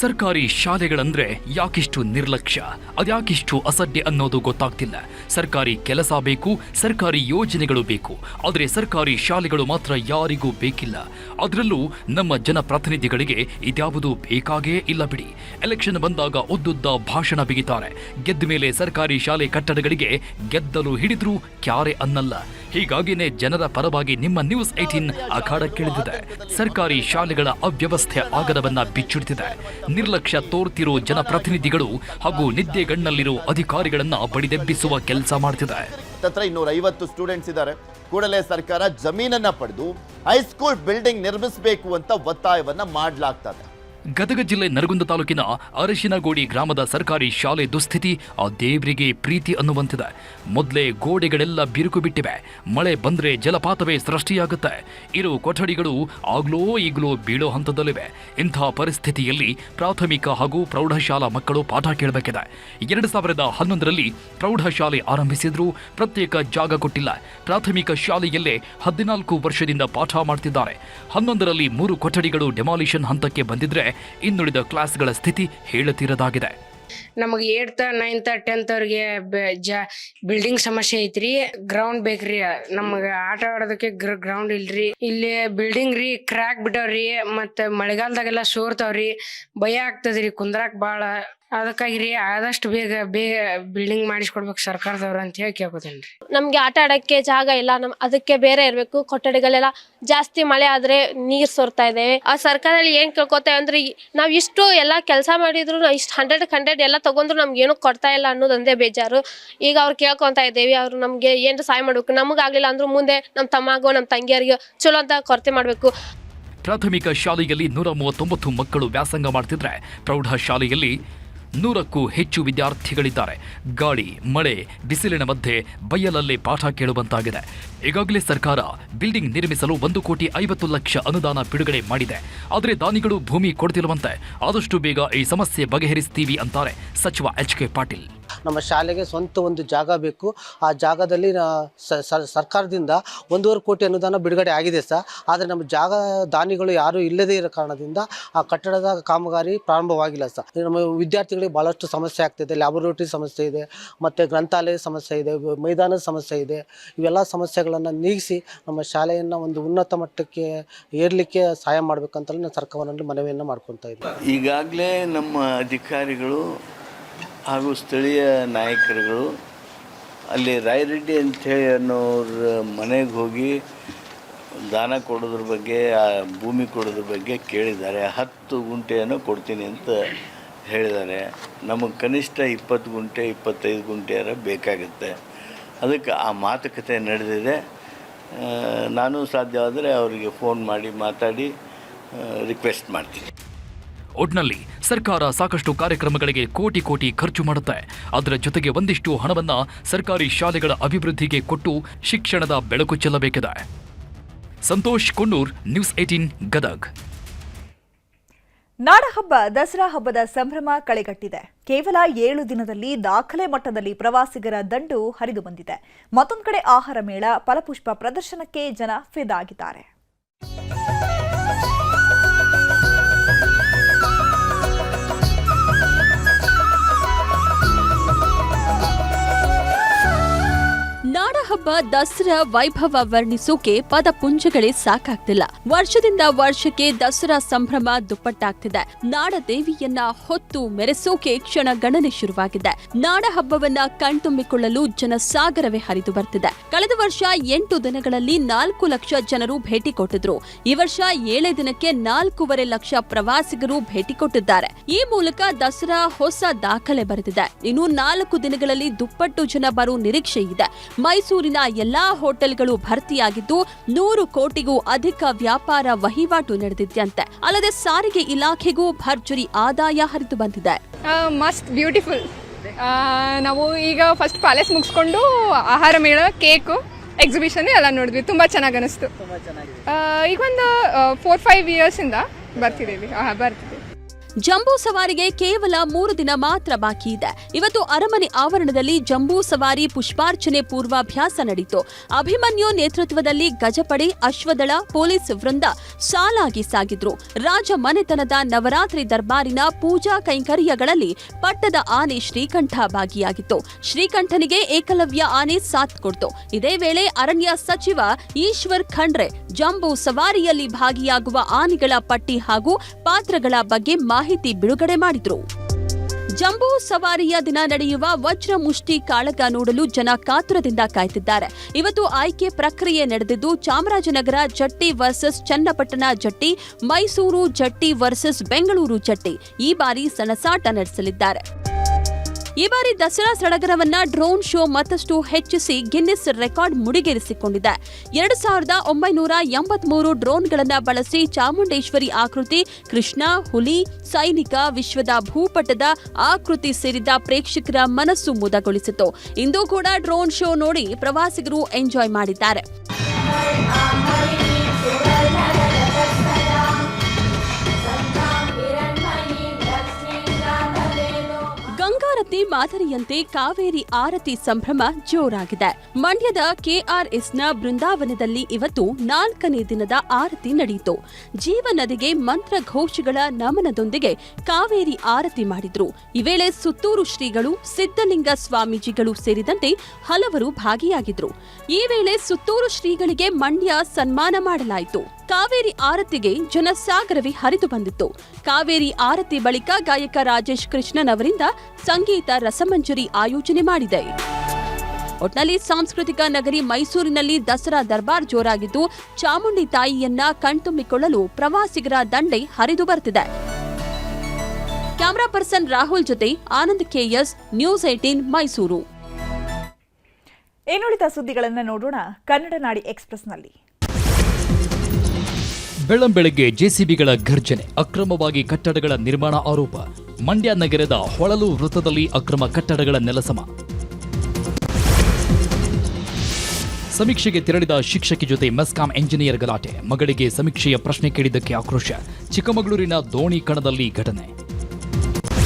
ಸರ್ಕಾರಿ ಶಾಲೆಗಳಂದ್ರೆ ಯಾಕಿಷ್ಟು ನಿರ್ಲಕ್ಷ್ಯ, ಅದ್ಯಾಕಿಷ್ಟು ಅಸಡ್ಡೆ ಅನ್ನೋದು ಗೊತ್ತಾಗ್ತಿಲ್ಲ. ಸರ್ಕಾರಿ ಕೆಲಸ ಬೇಕು, ಸರ್ಕಾರಿ ಯೋಜನೆಗಳು ಬೇಕು. ಆದರೆ ಸರ್ಕಾರಿ ಶಾಲೆಗಳು ಮಾತ್ರ ಯಾರಿಗೂ ಬೇಕಿಲ್ಲ. ಅದರಲ್ಲೂ ನಮ್ಮ ಜನಪ್ರತಿನಿಧಿಗಳಿಗೆ ಇದ್ಯಾವುದೂ ಬೇಕಾಗೇ ಇಲ್ಲ ಬಿಡಿ. ಎಲೆಕ್ಷನ್ ಬಂದಾಗ ಉದ್ದುದ್ದ ಭಾಷಣ ಬಿಗಿತಾರೆ. ಗೆದ್ದ ಮೇಲೆ ಸರ್ಕಾರಿ ಶಾಲೆ ಕಟ್ಟಡಗಳಿಗೆ ಗೆದ್ದಲು ಹಿಡಿದ್ರೂ ಕ್ಯಾರೆ ಅನ್ನಲ್ಲ. ಹೀಗಾಗಿನೇ ಜನರ ಪರವಾಗಿ ನಿಮ್ಮ ನ್ಯೂಸ್ ಏಟೀನ್ ಅಖಾಡಕ್ಕಿಳಿದಿದೆ ಸರ್ಕಾರಿ ಶಾಲೆಗಳ ಅವ್ಯವಸ್ಥೆ ಆಗರವನ್ನ ಬಿಚ್ಚಿಡ್ತಿದೆ. ನಿರ್ಲಕ್ಷ್ಯ ತೋರ್ತಿರೋ ಜನಪ್ರತಿನಿಧಿಗಳು ಹಾಗೂ ನಿದ್ದೆಗಣ್ಣಲ್ಲಿರೋ ಅಧಿಕಾರಿಗಳನ್ನ ಬಡಿದೆಬ್ಬಿಸುವ ಕೆಲಸ ಮಾಡ್ತಿದೆ. ತತ್ರ ಇನ್ನೂರ ಸ್ಟೂಡೆಂಟ್ಸ್ ಇದ್ದಾರೆ. ಕೂಡಲೇ ಸರ್ಕಾರ ಜಮೀನನ್ನ ಪಡೆದು ಹೈಸ್ಕೂಲ್ ಬಿಲ್ಡಿಂಗ್ ನಿರ್ಮಿಸಬೇಕು ಅಂತ ಒತ್ತಾಯವನ್ನ ಮಾಡಲಾಗ್ತದೆ. ಗದಗ ಜಿಲ್ಲೆ ನರಗುಂದ ತಾಲೂಕಿನ ಅರಶಿನಗೋಡಿ ಗ್ರಾಮದ ಸರ್ಕಾರಿ ಶಾಲೆ ದುಸ್ಥಿತಿ ಆ ದೇವರಿಗೆ ಪ್ರೀತಿ ಅನ್ನುವಂತಿದೆ. ಮೊದಲೇ ಗೋಡೆಗಳೆಲ್ಲ ಬಿರುಕು ಬಿಟ್ಟಿವೆ. ಮಳೆ ಬಂದ್ರೆ ಜಲಪಾತವೇ ಸೃಷ್ಟಿಯಾಗುತ್ತೆ. ಇರು ಕೊಠಡಿಗಳು ಆಗ್ಲೋ ಈಗಲೋ ಬೀಳೋ ಹಂತದಲ್ಲಿವೆ. ಇಂಥ ಪರಿಸ್ಥಿತಿಯಲ್ಲಿ ಪ್ರಾಥಮಿಕ ಹಾಗೂ ಪ್ರೌಢಶಾಲಾ ಮಕ್ಕಳು ಪಾಠ ಕೇಳಬೇಕಿದೆ. ಎರಡು ಸಾವಿರದ ಹನ್ನೊಂದರಲ್ಲಿ ಪ್ರೌಢಶಾಲೆ ಆರಂಭಿಸಿದ್ರು. ಪ್ರತ್ಯೇಕ ಜಾಗ ಕೊಟ್ಟಿಲ್ಲ. ಪ್ರಾಥಮಿಕ ಶಾಲೆಯಲ್ಲೇ ಹದಿನಾಲ್ಕು ವರ್ಷದಿಂದ ಪಾಠ ಮಾಡ್ತಿದ್ದಾರೆ. ಹನ್ನೊಂದರಲ್ಲಿ ಮೂರು ಕೊಠಡಿಗಳು ಡೆಮಾಲಿಷನ್ ಹಂತಕ್ಕೆ ಬಂದಿದ್ರೆ ಇನ್ನುಳಿದ ಕ್ಲಾಸ್ಗಳ ಸ್ಥಿತಿ ಹೇಳತೀರದಾಗಿದೆ. ನಮಗೆ ಏಟ್ತ್ ನೈನ್ತ್, ಟೆಂತ್ ಅವ್ರಿಗೆ ಬಿಲ್ಡಿಂಗ್ ಸಮಸ್ಯೆ ಐತ್ರಿ. ಗ್ರೌಂಡ್ ಬೇಕ್ರಿ. ನಮಗ ಆಟ ಆಡೋದಕ್ಕೆ ಗ್ರೌಂಡ್ ಇಲ್ರಿ. ಇಲ್ಲಿ ಬಿಲ್ಡಿಂಗ್ ರೀ ಕ್ರ್ಯಾಕ್ ಬಿಟ್ಟವ್ರಿ. ಮತ್ತೆ ಮಳೆಗಾಲದಾಗೆಲ್ಲ ಸೋರ್ತಾವ್ರಿ. ಭಯ ಆಗ್ತದ್ರಿ, ಕುಂದ್ರಾಕ್ ಬಾಳ. ಅದಕ್ಕಾಗಿ ರೀ ಆದಷ್ಟು ಬೇಗ ಬೇಗ ಬಿಲ್ಡಿಂಗ್ ಮಾಡಿಸ್ಕೊಡ್ಬೇಕು ಸರ್ಕಾರದವ್ರು ಅಂತ ಹೇಳಿ ಕೇಳ್ಕೊತೇನ್ರಿ ನಮ್ಗೆ ಆಟ ಆಡಕ್ಕೆ ಜಾಗ ಇಲ್ಲ. ನಮ್, ಅದಕ್ಕೆ ಬೇರೆ ಇರ್ಬೇಕು. ಕೊಠಡಿಗಳೆಲ್ಲ ಜಾಸ್ತಿ ಮಳೆ ಆದ್ರೆ ನೀರ್ ಸೋರ್ತಾ ಇದೆ. ಆ ಸರ್ಕಾರದಲ್ಲಿ ಏನ್ ಕೇಳ್ಕೊತೇವೆ ಅಂದ್ರೆ ನಾವ್ ಇಷ್ಟು ಎಲ್ಲಾ ಕೆಲಸ ಮಾಡಿದ್ರು, ಇಷ್ಟು ಹಂಡ್ರೆಡ್ ಹಂಡ್ರೆಡ್ ಎಲ್ಲ ತಗೊಂಡ್ರು ನಮ್ಗೆ ಏನು ಕೊಡ್ತಾ ಇಲ್ಲ ಅನ್ನೋದೊಂದೇ ಬೇಜಾರು. ಈಗ ಅವ್ರು ಕೇಳ್ಕೊಂತ ಇದ್ದೇವೆ, ಅವ್ರು ನಮ್ಗೆ ಏನ್ರ ಸಹಾಯ ಮಾಡ್ಬೇಕು. ನಮಗಾಗ್ಲಿಲ್ಲ ಅಂದ್ರೂ ಮುಂದೆ ನಮ್ಮ ತಮ್ಮಗೋ ನಮ್ಮ ತಂಗಿಯರಿಗೆ ಚಲೋ ಅಂತ ಕೊರತೆ ಮಾಡಬೇಕು. ಪ್ರಾಥಮಿಕ ಶಾಲೆಯಲ್ಲಿ ನೂರ ಮೂವತ್ತೊಂಬತ್ತು ಮಕ್ಕಳು ವ್ಯಾಸಂಗ ಮಾಡ್ತಿದ್ರೆ ಪ್ರೌಢಶಾಲೆಯಲ್ಲಿ ನೂರಕ್ಕೂ ಹೆಚ್ಚು ವಿದ್ಯಾರ್ಥಿಗಳಿದ್ದಾರೆ. ಗಾಳಿ, ಮಳೆ, ಬಿಸಿಲಿನ ಮಧ್ಯೆ ಬಯಲಲ್ಲಿ ಪಾಠ ಕೇಳುವಂತಾಗಿದೆ. ಈಗಾಗಲೇ ಸರ್ಕಾರ ಬಿಲ್ಡಿಂಗ್ ನಿರ್ಮಿಸಲು ಒಂದು ಕೋಟಿ ಐವತ್ತು ಲಕ್ಷ ಅನುದಾನ ಬಿಡುಗಡೆ ಮಾಡಿದೆ. ಆದರೆ ದಾನಿಗಳು ಭೂಮಿ ಕೊಡ್ತಿರುವಂತೆ ಆದಷ್ಟು ಬೇಗ ಈ ಸಮಸ್ಯೆ ಬಗೆಹರಿಸ್ತೀವಿ ಅಂತಾರೆ ಸಚಿವ ಎಚ್ ಕೆ ಪಾಟೀಲ್. ನಮ್ಮ ಶಾಲೆಗೆ ಸ್ವಂತ ಒಂದು ಜಾಗ ಬೇಕು. ಆ ಜಾಗದಲ್ಲಿ ಸರ್ಕಾರದಿಂದ ಒಂದೂವರೆ ಕೋಟಿ ಅನುದಾನ ಬಿಡುಗಡೆ ಆಗಿದೆ ಸರ್. ಆದರೆ ನಮ್ಮ ಜಾಗ ದಾನಿಗಳು ಯಾರೂ ಇಲ್ಲದೇ ಇರೋ ಕಾರಣದಿಂದ ಆ ಕಟ್ಟಡದ ಕಾಮಗಾರಿ ಪ್ರಾರಂಭವಾಗಿಲ್ಲ ಸರ್. ನಮ್ಮ ವಿದ್ಯಾರ್ಥಿಗಳಿಗೆ ಭಾಳಷ್ಟು ಸಮಸ್ಯೆ ಆಗ್ತಿದೆ. ಲ್ಯಾಬೊರೇಟರಿ ಸಮಸ್ಯೆ ಇದೆ, ಮತ್ತು ಗ್ರಂಥಾಲಯ ಸಮಸ್ಯೆ ಇದೆ, ಮೈದಾನದ ಸಮಸ್ಯೆ ಇದೆ. ಇವೆಲ್ಲ ಸಮಸ್ಯೆಗಳನ್ನು ನೀಗಿಸಿ ನಮ್ಮ ಶಾಲೆಯನ್ನು ಒಂದು ಉನ್ನತ ಮಟ್ಟಕ್ಕೆ ಏರಲಿಕ್ಕೆ ಸಹಾಯ ಮಾಡಬೇಕಂತಲೇ ನಾನು ಸರ್ಕಾರವನ್ನು ಮನವಿಯನ್ನು ಮಾಡ್ಕೊತಾ ಇದ್ದೀನಿ ಈಗಾಗಲೇ ನಮ್ಮ ಅಧಿಕಾರಿಗಳು ಹಾಗೂ ಸ್ಥಳೀಯ ನಾಯಕರುಗಳು, ಅಲ್ಲಿ ರಾಯರೆಡ್ಡಿ ಅಂಥೇಳಿ ಅನ್ನೋರ ಮನೆಗೆ ಹೋಗಿ ದಾನ ಕೊಡೋದ್ರ ಬಗ್ಗೆ, ಆ ಭೂಮಿ ಕೊಡೋದ್ರ ಬಗ್ಗೆ ಕೇಳಿದ್ದಾರೆ. ಹತ್ತು ಗುಂಟೆಯನ್ನು ಕೊಡ್ತೀನಿ ಅಂತ ಹೇಳಿದ್ದಾರೆ. ನಮಗೆ ಕನಿಷ್ಠ ಇಪ್ಪತ್ತು ಗುಂಟೆ, ಇಪ್ಪತ್ತೈದು ಗುಂಟೆಯಾರ ಬೇಕಾಗುತ್ತೆ. ಅದಕ್ಕೆ ಆ ಮಾತುಕತೆ ನಡೆದಿದೆ. ನಾನು ಸಾಧ್ಯವಾದರೆ ಅವರಿಗೆ ಫೋನ್ ಮಾಡಿ ಮಾತಾಡಿ ರಿಕ್ವೆಸ್ಟ್ ಮಾಡ್ತೀನಿ. ಒಟ್ನಲ್ಲಿ ಸರ್ಕಾರ ಸಾಕಷ್ಟು ಕಾರ್ಯಕ್ರಮಗಳಿಗೆ ಕೋಟಿ ಕೋಟಿ ಖರ್ಚು ಮಾಡುತ್ತೆ. ಅದರ ಜೊತೆಗೆ ಒಂದಿಷ್ಟು ಹಣವನ್ನ ಸರ್ಕಾರಿ ಶಾಲೆಗಳ ಅಭಿವೃದ್ಧಿಗೆ ಕೊಟ್ಟು ಶಿಕ್ಷಣದ ಬೆಳಕು ಚೆಲ್ಲಬೇಕಿದೆ. Santosh Konnur news eighteen, Gadag. ನಾಡಹಬ್ಬ, ದಸರಾ ಹಬ್ಬದ ಸಂಭ್ರಮ ಕಳೆಗಟ್ಟಿದೆ. ಕೇವಲ ಏಳು ದಿನದಲ್ಲಿ ದಾಖಲೆ ಮಟ್ಟದಲ್ಲಿ ಪ್ರವಾಸಿಗರ ದಂಡು ಹರಿದು ಬಂದಿದೆ ಮತ್ತೊಂದು ಕಡೆ ಆಹಾರ ಮೇಳ, ಫಲಪುಷ್ಪ ಪ್ರದರ್ಶನಕ್ಕೆ ಜನ ಫಿದಾಗಿದ್ದಾರೆ. ಹಬ್ಬ ದಸರಾ ವೈಭವ ವರ್ಣಿಸೋಕೆ ಪದಪುಂಜಗಳೇ ಸಾಕಾಗ್ತಿಲ್ಲ. ವರ್ಷದಿಂದ ವರ್ಷಕ್ಕೆ ದಸರಾ ಸಂಭ್ರಮ ದುಪ್ಪಟ್ಟಾಗ್ತಿದೆ. ನಾಡ ದೇವಿಯನ್ನ ಹೊತ್ತು ಮೆರೆಸೋಕೆ ಕ್ಷಣ ಗಣನೆ ಶುರುವಾಗಿದೆ. ನಾಡ ಹಬ್ಬವನ್ನ ಕಣ್ತುಂಬಿಕೊಳ್ಳಲು ಜನಸಾಗರವೇ ಹರಿದು ಬರ್ತಿದೆ. ಕಳೆದ ವರ್ಷ ಎಂಟು ದಿನಗಳಲ್ಲಿ ನಾಲ್ಕು ಲಕ್ಷ ಜನರು ಭೇಟಿ ಕೊಟ್ಟಿದ್ರು. ಈ ವರ್ಷ ಏಳೇ ದಿನಕ್ಕೆ ನಾಲ್ಕೂವರೆ ಲಕ್ಷ ಪ್ರವಾಸಿಗರು ಭೇಟಿ ಕೊಟ್ಟಿದ್ದಾರೆ. ಈ ಮೂಲಕ ದಸರಾ ಹೊಸ ದಾಖಲೆ ಬರೆದಿದೆ. ಇನ್ನು ನಾಲ್ಕು ದಿನಗಳಲ್ಲಿ ದುಪ್ಪಟ್ಟು ಜನ ಬರೋ ನಿರೀಕ್ಷೆ ಇದೆ ಮೈಸೂರಿನ ಎಲ್ಲಾ ಹೋಟೆಲ್ಗಳು ಭರ್ತಿಯಾಗಿದ್ದು ನೂರು ಕೋಟಿಗೂ ಅಧಿಕ ವ್ಯಾಪಾರ ವಹಿವಾಟು ನಡೆದಿದ್ಯಂತೆ. ಅಲ್ಲದೆ ಸಾರಿಗೆ ಇಲಾಖೆಗೂ ಭರ್ಜರಿ ಆದಾಯ ಹರಿದು ಬಂದಿದೆ. ಮಸ್ತ್ ಬ್ಯೂಟಿಫುಲ್. ನಾವು ಈಗ ಫಸ್ಟ್ ಪ್ಯಾಲೇಸ್ ಮುಗಿಸ್ಕೊಂಡು ಆಹಾರ ಮೇಳ ಕೇಕು ಎಕ್ಸಿಬಿಷನ್ ಎಲ್ಲ ನೋಡಿದ್ವಿ. ತುಂಬ ಚೆನ್ನಾಗಿ ಅನಿಸ್ತು. ಈಗ ಒಂದು ಫೋರ್ ಫೈವ್ ಇಯರ್ಸಿಂದ ಬರ್ತಿದ್ದೀವಿ. ಹಾಂ ಬರ್ತಿದ್ದೀವಿ. ಜಂಬೂ ಸವಾರಿಗೆ ಕೇವಲ ಮೂರು ದಿನ ಮಾತ್ರ ಬಾಕಿ ಇದೆ. ಇವತ್ತು ಅರಮನೆ ಆವರಣದಲ್ಲಿ ಜಂಬೂ ಸವಾರಿ ಪುಷ್ಪಾರ್ಚನೆ ಪೂರ್ವಾಭ್ಯಾಸ ನಡೆಯಿತು ಅಭಿಮನ್ಯು ನೇತೃತ್ವದಲ್ಲಿ ಗಜಪಡೆ, ಅಶ್ವದಳ ಪೊಲೀಸ್ ವೃಂದ ಸಾಲಾಗಿ ಸಾಗಿದ್ರು. ರಾಜ ಮನೆತನದ ನವರಾತ್ರಿ ದರ್ಬಾರಿನ ಪೂಜಾ ಕೈಂಕರ್ಯಗಳಲ್ಲಿ ಪಟ್ಟದ ಆನೆ ಶ್ರೀಕಂಠ ಭಾಗಿಯಾಗಿತ್ತು. ಶ್ರೀಕಂಠನಿಗೆ ಏಕಲವ್ಯ ಆನೆ ಸಾಥ್ ಕೊಡ್ತು. ಇದೇ ವೇಳೆ ಅರಣ್ಯ ಸಚಿವ ಈಶ್ವರ್ ಖಂಡ್ರೆ ಜಂಬೂ ಸವಾರಿಯಲ್ಲಿ ಭಾಗಿಯಾಗುವ ಆನೆಗಳ ಪಟ್ಟಿ ಹಾಗೂ ಪಾತ್ರಗಳ ಬಗ್ಗೆ ಮಾಹಿತಿ ಬಿಡುಗಡೆ ಮಾಡಿದ್ರು. ಜಂಬೂ ಸವಾರಿಯ ದಿನ ನಡೆಯುವ ವಜ್ರ ಮುಷ್ಟಿ ಕಾಳಗ ನೋಡಲು ಜನ ಕಾತುರದಿಂದ ಕಾಯ್ತಿದ್ದಾರೆ. ಇವತ್ತು ಆಯ್ಕೆ ಪ್ರಕ್ರಿಯೆ ನಡೆದಿದ್ದು ಚಾಮರಾಜನಗರ ಜಟ್ಟಿ ವರ್ಸಸ್ ಚನ್ನಪಟ್ಟಣ ಜಟ್ಟಿ, ಮೈಸೂರು ಜಟ್ಟಿ ವರ್ಸಸ್ ಬೆಂಗಳೂರು ಜಟ್ಟಿ ಈ ಬಾರಿ ಸಣಸಾಟ ನಡೆಸಲಿದ್ದಾರೆ. ಈ ಬಾರಿ ದಸರಾ ಸಡಗರವನ್ನ ಡ್ರೋನ್ ಶೋ ಮತ್ತಷ್ಟು ಹೆಚ್ಚಿಸಿ ಗಿನ್ನಿಸ್ ರೆಕಾರ್ಡ್ ಮುಡಿಗೇರಿಸಿಕೊಂಡಿದೆ. ಎರಡು ಸಾವಿರದ ಒಂಬೈನೂರ ಎಂಬತ್ಮೂರು ಡ್ರೋನ್ಗಳನ್ನ ಬಳಸಿ ಚಾಮುಂಡೇಶ್ವರಿ ಆಕೃತಿ, ಕೃಷ್ಣ, ಹುಲಿ, ಸೈನಿಕ ವಿಶ್ವದ ಭೂಪಟದ ಆಕೃತಿ ಸೇರಿದ ಪ್ರೇಕ್ಷಕರ ಮನಸ್ಸು ಮುದಗೊಳಿಸಿತು. ಇಂದು ಕೂಡ ಡ್ರೋನ್ ಶೋ ನೋಡಿ ಪ್ರವಾಸಿಗರು ಎಂಜಾಯ್ ಮಾಡಿದ್ದಾರೆ. ಗಂಗಾರತಿ ಮಾದರಿಯಂತೆ ಕಾವೇರಿ ಆರತಿ ಸಂಭ್ರಮ ಜೋರಾಗಿದೆ. ಮಂಡ್ಯದ ಕೆಆರ್ಎಸ್ನ ಬೃಂದಾವನದಲ್ಲಿ ಇವತ್ತು ನಾಲ್ಕನೇ ದಿನದ ಆರತಿ ನಡೆಯಿತು. ಜೀವ ನದಿಗೆ ಮಂತ್ರ ಘೋಷಗಳ ನಮನದೊಂದಿಗೆ ಕಾವೇರಿ ಆರತಿ ಮಾಡಿದ್ರು. ಈ ವೇಳೆ ಸುತ್ತೂರು ಶ್ರೀಗಳು ಸಿದ್ದಲಿಂಗ ಸ್ವಾಮೀಜಿಗಳು ಸೇರಿದಂತೆ ಹಲವರು ಭಾಗಿಯಾಗಿದ್ರು. ಈ ವೇಳೆ ಸುತ್ತೂರು ಶ್ರೀಗಳಿಗೆ ಮಂಡ್ಯ ಸನ್ಮಾನ ಮಾಡಲಾಯಿತು. ಕಾವೇರಿ ಆರತಿಗೆ ಜನಸಾಗರವೇ ಹರಿದು ಬಂದಿತ್ತು. ಕಾವೇರಿ ಆರತಿ ಬಳಿಕ ಗಾಯಕ ರಾಜೇಶ್ ಕೃಷ್ಣನ್ ಅವರಿಂದ ಸಂಗೀತ ರಸಮಂಜರಿ ಆಯೋಜನೆ ಮಾಡಿದೆ. ಒಟ್ನಲ್ಲಿ ಸಾಂಸ್ಕೃತಿಕ ನಗರಿ ಮೈಸೂರಿನಲ್ಲಿ ದಸರಾ ದರ್ಬಾರ್ ಜೋರಾಗಿದ್ದು, ಚಾಮುಂಡಿ ತಾಯಿಯನ್ನ ಕಣ್ತುಂಬಿಕೊಳ್ಳಲು ಪ್ರವಾಸಿಗರ ದಂಡೆ ಹರಿದು ಬರ್ತಿದೆ. ಕ್ಯಾಮರಾ ಪರ್ಸನ್ ರಾಹುಲ್ ಜೊತೆ Anand KS, news eighteen Mysuru. ಇನ್ನುಳಿದ ಸುದ್ದಿಗಳನ್ನು ನೋಡೋಣ ಕನ್ನಡ ನಾಡಿ ಎಕ್ಸ್ಪ್ರೆಸ್ನಲ್ಲಿ. ಬೆಳ್ಳಂಬೆಳಗ್ಗೆ ಜೆಸಿಬಿಗಳ ಘರ್ಜನೆ, ಅಕ್ರಮವಾಗಿ ಕಟ್ಟಡಗಳ ನಿರ್ಮಾಣ ಆರೋಪ. ಮಂಡ್ಯ ನಗರದ ಹೊಳಲು ವೃತ್ತದಲ್ಲಿ ಅಕ್ರಮ ಕಟ್ಟಡಗಳ ನೆಲಸಮ. ಸಮೀಕ್ಷೆಗೆ ತೆರಳಿದ ಶಿಕ್ಷಕಿ ಜೊತೆ ಮೆಸ್ಕಾಂ ಎಂಜಿನಿಯರ್ ಗಲಾಟೆ. ಮಗಳಿಗೆ ಸಮೀಕ್ಷೆಯ ಪ್ರಶ್ನೆ ಕೇಳಿದ್ದಕ್ಕೆ ಆಕ್ರೋಶ. ಚಿಕ್ಕಮಗಳೂರಿನ ದೋಣಿ ಕಣದಲ್ಲಿ ಘಟನೆ.